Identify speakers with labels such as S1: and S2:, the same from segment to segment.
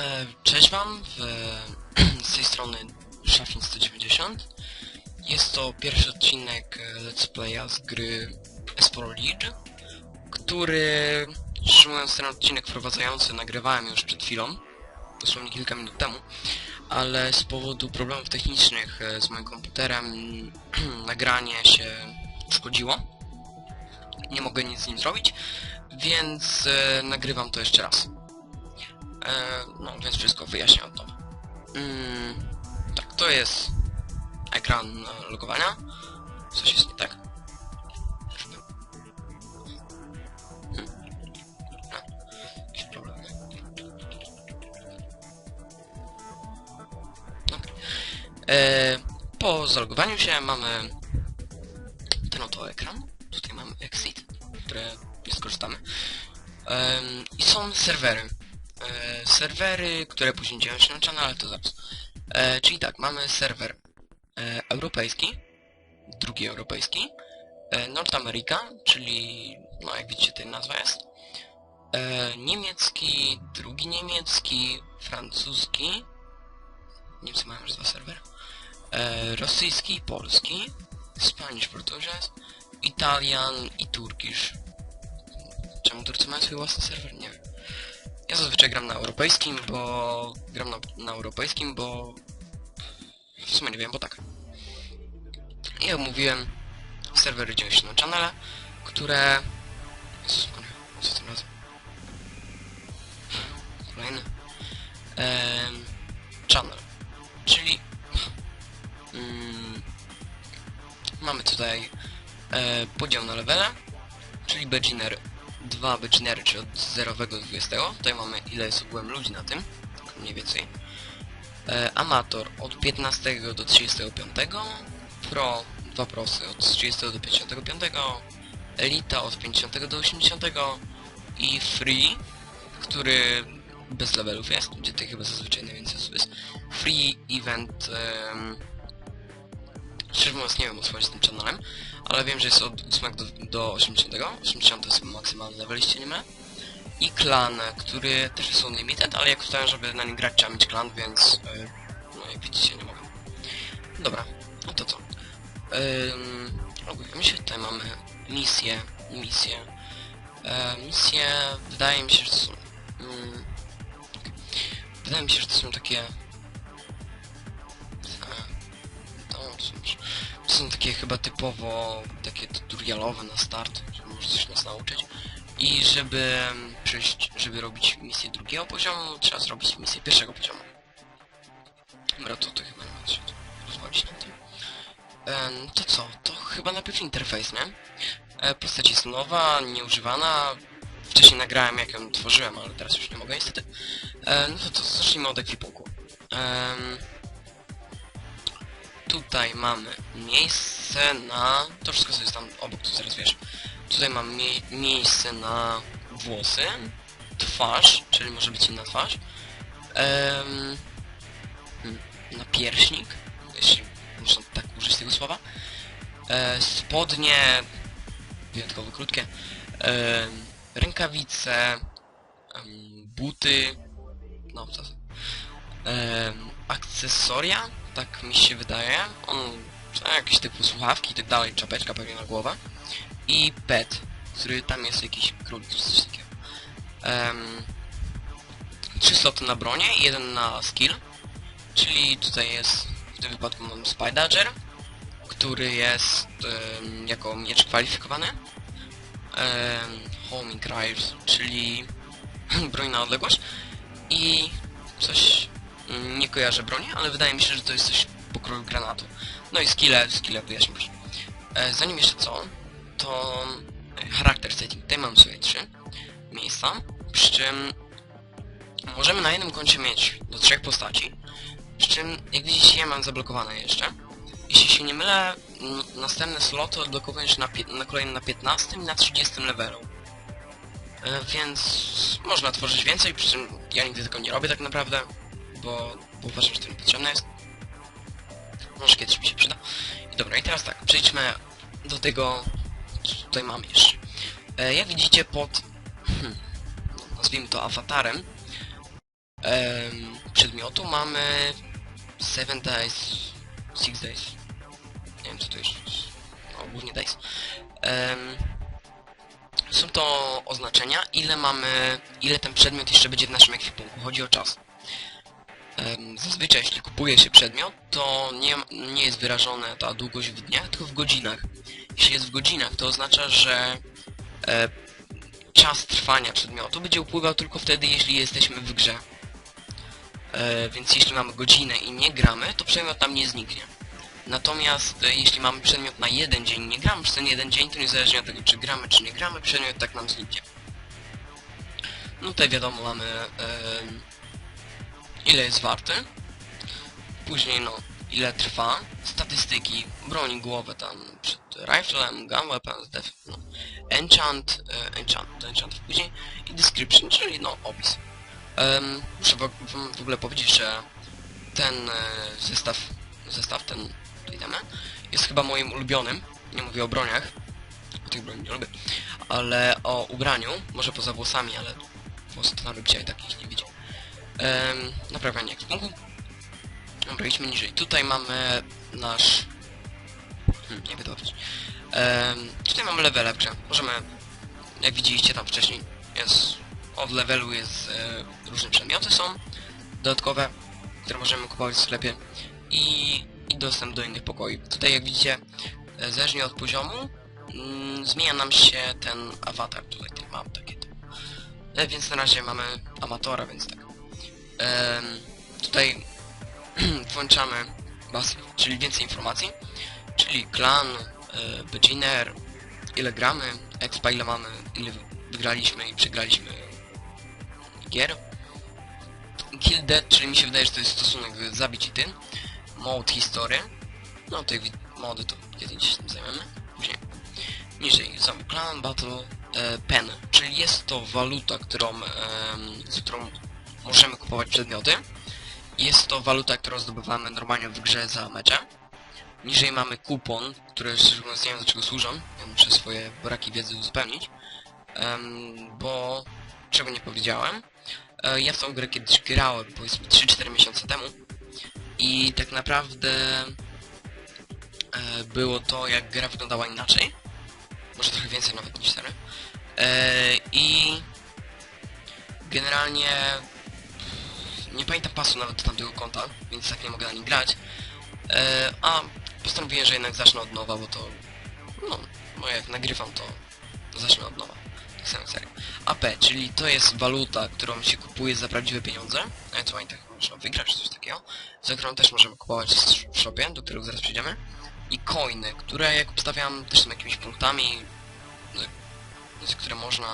S1: E, Cześć Wam, w, z tej strony Szafin190. Jest to pierwszy odcinek e, Let's Playa z gry Esporo League, który, szczerze mówiąc, ten odcinek wprowadzający nagrywałem już przed chwilą, dosłownie kilka minut temu, ale z powodu problemów technicznych e, z moim komputerem nagranie się uszkodziło. Nie mogę nic z nim zrobić, więc nagrywam to jeszcze raz. E, no, więc wszystko wyjaśnię od nowa. Mm, tak, to jest ekran e, logowania. Coś jest nie tak? E, po zalogowaniu się mamy ten oto ekran. Tutaj mamy exit, które nie skorzystamy. I są serwery e, serwery, które później dzieją się na kanale, to zaraz. E, czyli tak, mamy serwer e, europejski, drugi europejski, e, North America, czyli, no jak widzicie, tutaj nazwa jest, e, niemiecki, drugi niemiecki, francuski, Niemcy mają już dwa serwery, e, rosyjski polski, Spanish Portuguese, Italian i Turkish. Czemu Turcy mają swój własny serwer? Nie wiem. Ja zazwyczaj gram na europejskim, bo... Gram na, na europejskim, bo... W sumie nie wiem, bo tak. I jak mówiłem, serwery dzieją się na channele, które... Jezus co tym razem? Kolejny. Ehm, channel. Czyli... Mm, mamy tutaj e, podział na levele, czyli beginner dwa beginnery, czyli od 0 do 20. Tutaj mamy ile jest ogółem ludzi na tym, tak mniej więcej. E, amator od 15 do 35. Pro, dwa prosy od 30 do 55. Elita od 50 do 80. I free, który bez levelów jest, gdzie tutaj chyba zazwyczaj najwięcej osób jest. Free event... Szczerze mówiąc nie wiem o co chodzi z tym channelem, ale wiem, że jest od 8 do, do 80. 80 jest maksymalny level, jeśli nie mylę. I klan, który też jest unlimited, ale jak ustałem, żeby na nim grać trzeba mieć klan, więc yy, no jak widzicie nie mogę. Dobra, no to co? Ym, logujemy się, tutaj mamy misje, misje. E, misje, wydaje mi się, że to są... Mm, wydaje mi się, że to są takie... to są takie chyba typowo takie tutorialowe na start, żeby coś nas nauczyć. I żeby przejść, żeby robić misję drugiego poziomu, trzeba zrobić misję pierwszego poziomu. Dobra, to, to chyba nie ma się rozwodzić na tym. Em, to co? To chyba najpierw interfejs, nie? E, postać jest nowa, nieużywana. Wcześniej nagrałem jak ją tworzyłem, ale teraz już nie mogę niestety. E, no to, to zacznijmy od ekwipunku. Em, tutaj mamy miejsce na... To wszystko jest tam obok, to zaraz wiesz. Tutaj mam mie miejsce na włosy, twarz, czyli może być inna twarz, em, hmm, na pierśnik, jeśli można tak użyć tego słowa, e, spodnie, wyjątkowo krótkie, em, rękawice, em, buty, no to akcesoria, tak mi się wydaje. On jakieś typu słuchawki i tak dalej, czapeczka pewnie na głowę. I pet, który tam jest jakiś król, coś takiego. Um, trzy sloty na bronię i jeden na skill. Czyli tutaj jest, w tym wypadku mam Spydadger, który jest em, jako miecz kwalifikowany. Um, homing Rifles, czyli broń na odległość. I coś nie kojarzę broni, ale wydaje mi się, że to jest coś pokroju granatu. No i skille, skille wyjaśnię już. E, zanim jeszcze co, to charakter setting. Tutaj mam sobie trzy miejsca, przy czym możemy na jednym koncie mieć do trzech postaci, przy czym jak widzicie ja mam zablokowane jeszcze. Jeśli się nie mylę, następne sloty odblokowujesz na, na kolejne na 15 i na 30 levelu. E, więc można tworzyć więcej, przy czym ja nigdy tego nie robię tak naprawdę bo, uważam, że to niepotrzebne jest. Może kiedyś mi się przyda. I dobra, i teraz tak, przejdźmy do tego, co tutaj mam jeszcze. E, jak widzicie pod, hmm, nazwijmy to awatarem, em, przedmiotu mamy 7 days, 6 days. Nie wiem co to jest. No, głównie days. Em, są to oznaczenia, ile mamy, ile ten przedmiot jeszcze będzie w naszym ekwipunku. Chodzi o czas. Zazwyczaj jeśli kupuje się przedmiot, to nie, nie jest wyrażona ta długość w dniach, tylko w godzinach. Jeśli jest w godzinach, to oznacza, że e, czas trwania przedmiotu będzie upływał tylko wtedy, jeśli jesteśmy w grze. E, więc jeśli mamy godzinę i nie gramy, to przedmiot nam nie zniknie. Natomiast e, jeśli mamy przedmiot na jeden dzień i nie gramy przez ten jeden dzień, to niezależnie od tego, czy gramy, czy nie gramy, przedmiot tak nam zniknie. No tutaj wiadomo, mamy em, ile jest warty. Później no, ile trwa. Statystyki, broni głowę tam przed riflem, gun weapons, def, no. enchant, e, enchant, enchant później i description, czyli no, opis. Um, muszę w, w ogóle powiedzieć, że ten e, zestaw, zestaw, ten itemy, jest chyba moim ulubionym. Nie mówię o broniach, o tych broni nie lubię, ale o ubraniu, może poza włosami, ale włosy to narobić, ja i tak ich nie widzi. Um, naprawianie ekwipunku. Dobra, idźmy niżej. Tutaj mamy nasz... Hmm, nie powiedzieć. Um, tutaj mamy levele w grze. Możemy, jak widzieliście tam wcześniej, jest... Od levelu jest... E, różne przedmioty są dodatkowe, które możemy kupować w sklepie i, i dostęp do innych pokoi. Tutaj jak widzicie, e, zależnie od poziomu, mm, zmienia nam się ten awatar. Tutaj tak mam takie. E, więc na razie mamy amatora, więc tak. Tutaj włączamy bas, czyli więcej informacji, czyli klan, e, beginner, ile gramy, expa ile mamy, ile wygraliśmy i przegraliśmy gier. Kill dead, czyli mi się wydaje, że to jest stosunek zabić i ty. Mode history. No tych mody to kiedyś tym zajmiemy. Później. Niżej, zombie clan, battle, e, pen, czyli jest to waluta, którą, em, z którą możemy kupować przedmioty. Jest to waluta, którą zdobywamy normalnie w grze za mecze. Niżej mamy kupon, który szczerze mówiąc nie wiem do czego służą. Ja muszę swoje braki wiedzy uzupełnić. Em, bo czego nie powiedziałem. E, ja w tą grę kiedyś grałem, powiedzmy 3-4 miesiące temu. I tak naprawdę e, było to, jak gra wyglądała inaczej. Może trochę więcej nawet niż 4. E, I generalnie nie pamiętam pasu nawet do tamtego konta, więc tak nie mogę na nim grać. E, a postanowiłem, że jednak zacznę od nowa, bo to... No, bo jak nagrywam, to zacznę od nowa. Tak samo serio. AP, czyli to jest waluta, którą się kupuje za prawdziwe pieniądze. Ewentualnie tak można wygrać, coś takiego. Za którą też możemy kupować w shopie, do którego zaraz przejdziemy. I coiny, które jak obstawiam też są jakimiś punktami, no, za które można,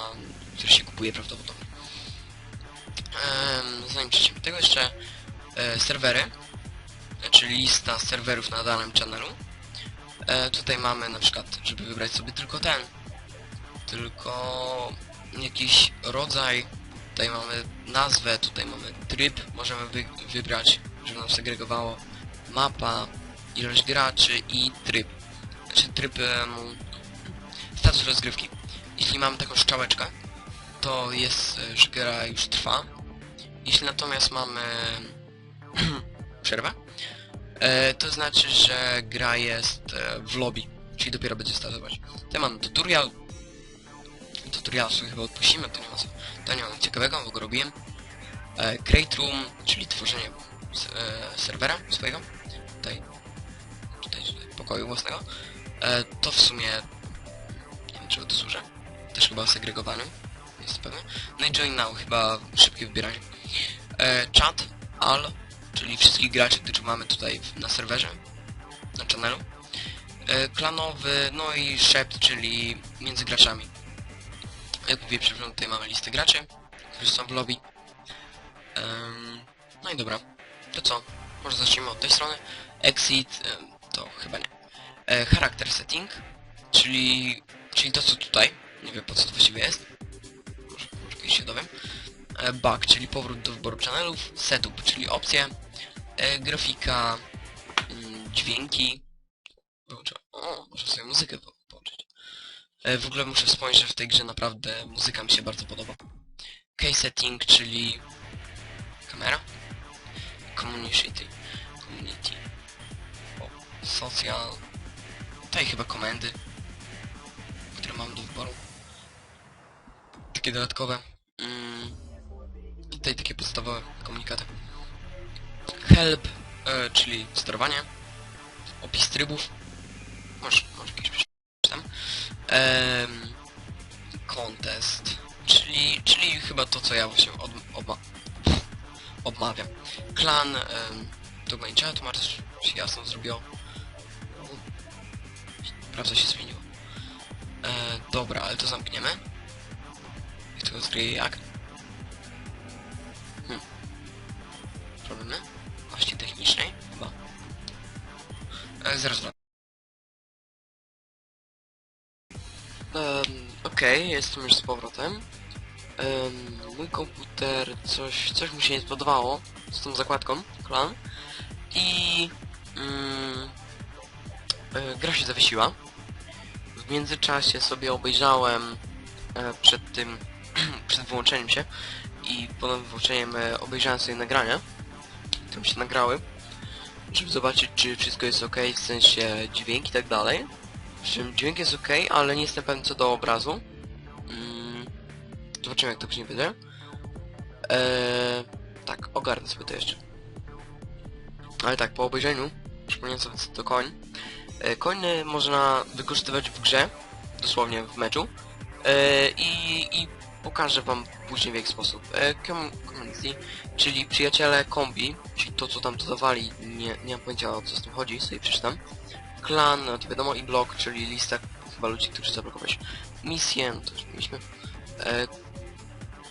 S1: które się kupuje prawdopodobnie. Zanim przejdziemy do tego jeszcze e, serwery, czyli lista serwerów na danym channelu. E, tutaj mamy na przykład, żeby wybrać sobie tylko ten, tylko jakiś rodzaj, tutaj mamy nazwę, tutaj mamy tryb, możemy wy wybrać, żeby nam segregowało mapa, ilość graczy i tryb. Znaczy tryb, em, status rozgrywki. Jeśli mamy taką szczałeczkę, to jest, e, że gra już trwa. Jeśli natomiast mamy przerwę, e, to znaczy, że gra jest e, w lobby, czyli dopiero będzie startować. Tutaj mamy tutorial. Tutorial sobie chyba odpuścimy, to nie ma. To nie ma ciekawego, bo go robiłem. E, create room, czyli tworzenie serwera swojego. Tutaj, tutaj pokoju własnego. To w sumie nie wiem czego to służy. Też chyba segregowany. Jest pewny. No i join now, chyba szybkie wybieranie. E, chat, all, czyli wszystkich graczy, których mamy tutaj na serwerze, na channelu. E, klanowy, no i szept, czyli między graczami. Jak mówię, chwilą tutaj mamy listę graczy, którzy są w lobby. Em, no i dobra, to co? Może zacznijmy od tej strony. Exit, em, to chyba nie. E, character setting, czyli, czyli to co tutaj. Nie wiem po co to właściwie jest. Może, może kiedyś się dowiem. E, bug, czyli powrót do wyboru channelów. Setup, czyli opcje. E, grafika, mm, dźwięki. O, muszę sobie muzykę po- połączyć. E, w ogóle muszę wspomnieć, że w tej grze naprawdę muzyka mi się bardzo podoba. Key setting, czyli kamera. community. Community. O, social. Tutaj chyba komendy, które mam do wyboru. Takie dodatkowe. Mm, tutaj takie podstawowe komunikaty. Help, e, czyli sterowanie. Opis trybów. Może, może jakieś przeczytam. Em, contest, czyli, czyli chyba to, co ja właśnie od, obma, obmawiam. Klan, em, to działa, to Marta się jasno zrobiło. Prawda się zmieniło. E, dobra, ale to zamkniemy. I to zgryje jak? E, wracam. Um, Okej, jestem już z powrotem. Em, mój komputer, coś, coś mu się nie spodobało z tą zakładką, klan. I e, gra się zawiesiła. W międzyczasie sobie obejrzałem e, przed tym, przed wyłączeniem się i ponownym wyłączeniem obejrzałem sobie nagrania, mi się nagrały, żeby zobaczyć, czy wszystko jest ok, w sensie dźwięk i tak dalej. Przy czym dźwięk jest ok, ale nie jestem pewien co do obrazu. Mm, zobaczymy jak to później będzie. Eee, tak, ogarnę sobie to jeszcze. Ale tak, po obejrzeniu, przypomniałem sobie co to koń. E, koń można wykorzystywać w grze, dosłownie w meczu. E, i, I pokażę wam później w jaki sposób. E, com community, czyli przyjaciele kombi, czyli to co tam dodawali, nie, nie mam pojęcia o co z tym chodzi, sobie przeczytam. Klan, no to wiadomo, i blok, czyli lista chyba ludzi, którzy zablokowałeś. Misję, no to już mieliśmy. E,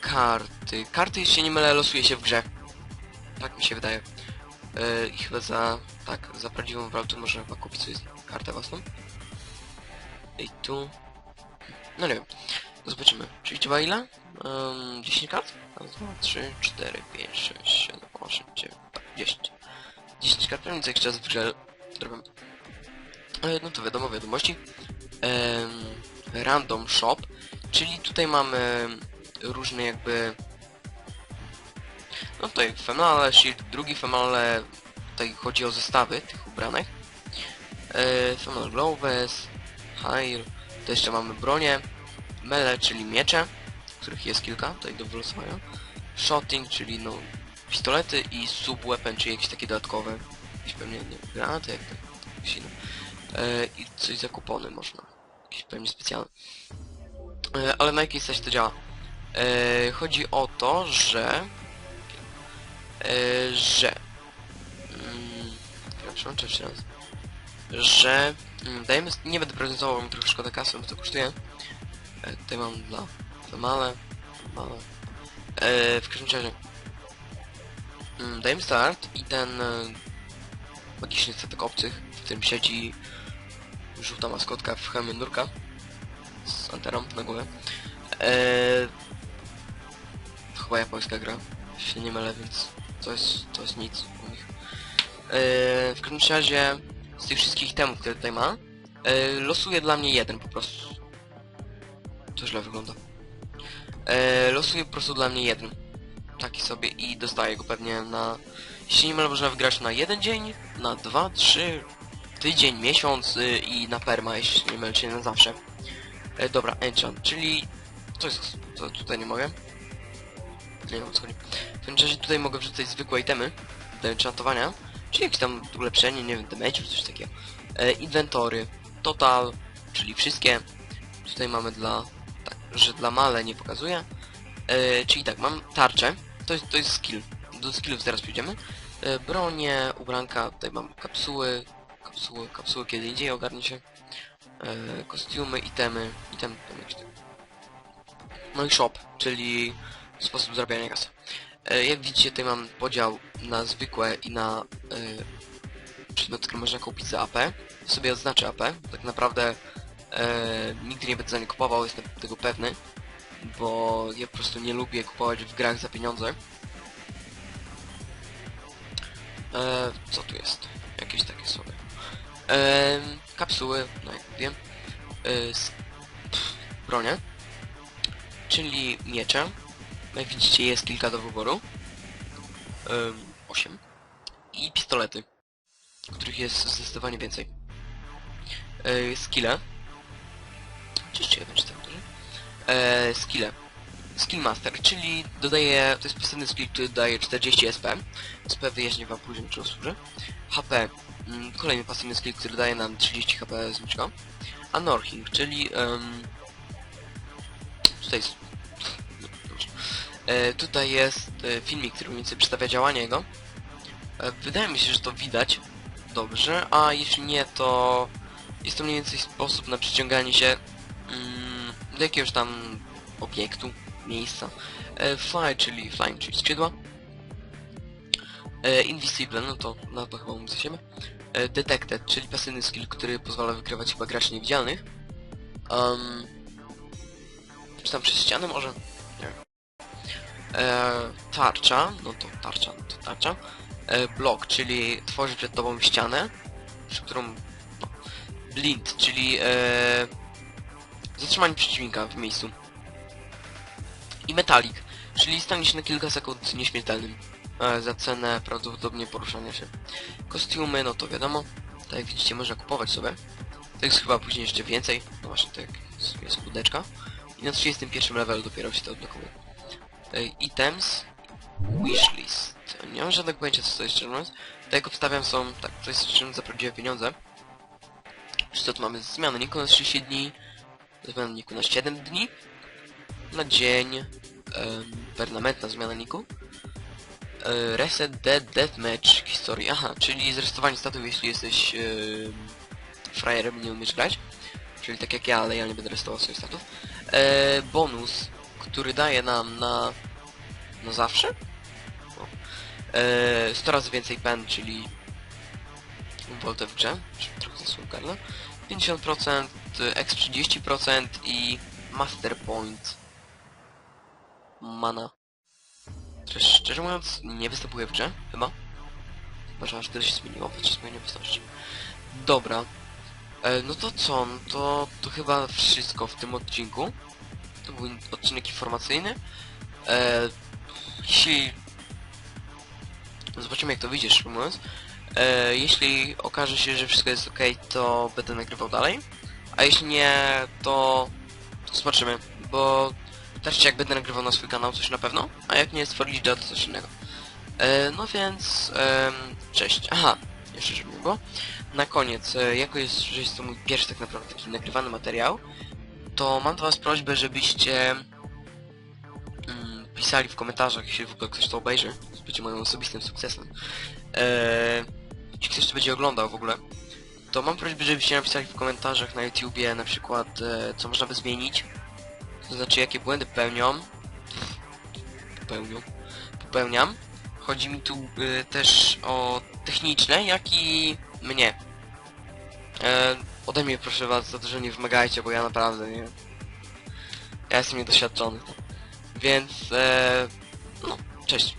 S1: karty. Karty, jeśli nie mylę, losuje się w grze. Tak mi się wydaje. E, I chyba za, tak, za prawdziwą walutę można chyba kupić sobie kartę własną. I tu... No nie wiem. Zobaczymy. Czyli trzeba ile? Um, 10 kart? Raz, dwa, trzy, cztery, pięć, sześć, siedem, osiem, dziewięć, tak, 10. 10 kart, więc jakiś czas w grze zrobię. E, No to wiadomo, wiadomości. Em, random shop, czyli tutaj mamy różne jakby... No tutaj Female, Shield, drugi Female, tutaj chodzi o zestawy tych ubranych. E, Female Gloves, Hair, to jeszcze mamy bronię. Mele, czyli miecze, których jest kilka tutaj do wylosowania. Shotting, czyli no pistolety i subweapon, czyli jakieś takie dodatkowe, jakieś pewnie nie granaty, jak to jakieś inne. E, I coś za kupony można, jakieś pewnie specjalne. E, ale na jakiej zasadzie to działa? E, chodzi o to, że e, że mm, jeszcze raz że mm, dajemy, nie będę prezentował, mi trochę szkoda kasy, bo to kosztuje. E, tutaj mam dla Female, Female. E, w każdym razie mm, dajemy start i ten e, magiczny statek obcych, w którym siedzi żółta maskotka w hełmie nurka z anterą na głowie. E, to chyba japońska gra, jeśli się nie mylę, więc to jest, to jest nic u nich. E, w każdym razie z tych wszystkich temów, które tutaj ma, e, losuje dla mnie jeden po prostu. To źle wygląda. E, losuje po prostu dla mnie jeden. Taki sobie i dostaję go pewnie na... Jeśli nie można wygrać na jeden dzień, na dwa, trzy, tydzień, miesiąc y, i na perma, jeśli nie mylę, czyli na zawsze. E, dobra, enchant, czyli... To jest... To tutaj nie mogę. Nie wiem co chodzi. W tym czasie tutaj mogę wrzucać zwykłe itemy do enchantowania. Czyli jakieś tam ulepszenie, nie wiem, damage coś takiego. E, inwentory, total, czyli wszystkie. Tutaj mamy dla, że dla male nie pokazuję. E, czyli tak, mam tarczę, to jest, to jest skill. Do skillów zaraz przejdziemy. E, bronie, ubranka, tutaj mam kapsuły, kapsuły, kapsuły kiedy indziej ogarnie się. E, kostiumy, itemy, item, tam jakieś tam. No i shop, czyli sposób zarabiania kasy. E, Jak widzicie, tutaj mam podział na zwykłe i na e, przedmioty, które można kupić za AP. Sobie odznaczę AP. Tak naprawdę e, nigdy nie będę za nie kupował, jestem tego pewny. Bo ja po prostu nie lubię kupować w grach za pieniądze. E, co tu jest? Jakieś takie sobie. E, kapsuły, no jak wiem. E, bronie. Czyli miecze. Jak widzicie jest kilka do wyboru. Ym, 8. i pistolety, których jest zdecydowanie więcej. E, skille. Czy jeszcze jeden, czy tak duży? E, skille. Skill Master, czyli dodaje, to jest pasywny skill, który daje 40 SP. SP wyjaśnię wam później, czego służy. HP, mm, kolejny pasywny skill, który daje nam 30 HP z niczego. A Norhing, czyli... Um, tutaj jest... dobrze. E, tutaj jest e, filmik, który mniej więcej przedstawia działanie jego. E, wydaje mi się, że to widać dobrze, a jeśli nie, to jest to mniej więcej sposób na przyciąganie się mm, do jakiegoś tam obiektu, miejsca. E, fly, czyli flying, czyli skrzydła. E, invisible, no to na to chyba mówię za siebie. E, detected, czyli pasywny skill, który pozwala wykrywać chyba graczy niewidzialnych. Um, czy tam przez ścianę może? Nie. E, tarcza, no to tarcza, no to tarcza. E, block, czyli tworzy przed tobą ścianę, przy którą... No, blind, czyli e, zatrzymanie przeciwnika w miejscu. I metalik, czyli stanie się na kilka sekund nieśmiertelnym. E, za cenę prawdopodobnie poruszania się. Kostiumy, no to wiadomo. Tak jak widzicie, można kupować sobie. To jest chyba później jeszcze więcej. No właśnie, tak jest, kudeczka. I na 31 levelu dopiero się to odblokuje. E, items. Wishlist. Nie mam żadnego pojęcia co to jest szczerze mówiąc. Tak jak obstawiam są, tak, to jest szczerze za prawdziwe pieniądze. Czy co tu mamy? Zmiany niku na 30 dni. Zmiana niku na 7 dni. Na dzień. Um, permanentna zmiana niku. E, Reset Dead Deathmatch historii. Aha, czyli zrestowanie statów, jeśli jesteś yy, frajerem i nie umiesz grać. Czyli tak jak ja, ale ja nie będę restował swoich statów. E, bonus, który daje nam na... na zawsze? O. E, 100 razy więcej pen, czyli voltę w grze, trochę zasługę, 50%, exp 30% i master point mana. Szczerze mówiąc, nie występuje w grze, chyba. Chyba, że aż tyle się zmieniło podczas mojej nieobecności. Dobra. E, no to co? No to, to chyba wszystko w tym odcinku. To był odcinek informacyjny. E, jeśli... Zobaczymy jak to wyjdzie, szczerze mówiąc. E, jeśli okaże się, że wszystko jest ok, to będę nagrywał dalej. A jeśli nie, to... zobaczymy, bo Patrzcie, jak będę nagrywał na swój kanał coś na pewno, a jak nie stworzyć to coś innego. E, no więc, e, cześć. Aha, jeszcze żeby było. Na koniec, e, jako jest, że jest to mój pierwszy tak naprawdę taki nagrywany materiał, to mam do was prośbę, żebyście mm, pisali w komentarzach, jeśli w ogóle ktoś to obejrzy, to będzie moim osobistym sukcesem. E, jeśli ktoś to będzie oglądał w ogóle, to mam prośbę, żebyście napisali w komentarzach na YouTubie na przykład, e, co można by zmienić, to znaczy jakie błędy popełnią. Popełnią. Popełniam. Chodzi mi tu y, też o techniczne, jak i mnie. E, ode mnie proszę was za to, że nie wymagajcie, bo ja naprawdę nie... Ja jestem niedoświadczony. Więc, e, no, cześć.